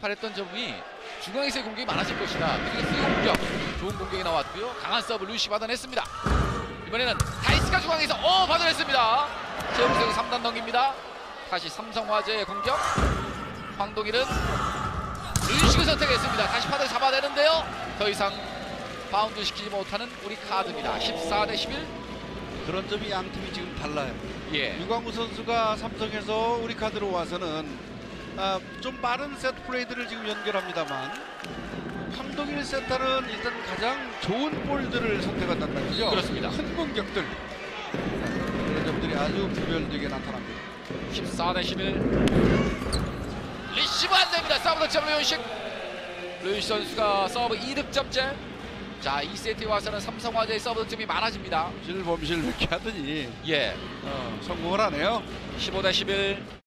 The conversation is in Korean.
바랬던 점이 중앙에서의 공격이 많아질 것이다. 그리고 수요 공격, 좋은 공격이 나왔고요. 강한 서브 루시 받아냈습니다. 이번에는 다이스가 중앙에서 어 받아냈습니다. 최용석이 3단 넘깁니다. 다시 삼성화재의 공격. 황동일은 루시를 선택했습니다. 다시 파드 잡아내는데요. 더 이상 바운드 시키지 못하는 우리 카드입니다. 14 대 11. 그런 점이 양 팀이 지금 달라요. 예. 유광우 선수가 삼성에서 우리 카드로 와서는 아, 좀 빠른 세트 플레이들을 지금 연결합니다만 황동일 센터는 일단 가장 좋은 볼들을 선택한단 말이죠. 그렇습니다. 큰 공격들 그런 점들이 아주 구별되게 나타납니다. 14대 11 리시브 안 됩니다 서브 득점 류윤식 류윤식 선수가 서브 2득점째 자 2세트에 와서는 삼성화재의 서브 득점이 많아집니다 실범실 이렇게 하더니 예 어, 성공을 하네요. 15대 11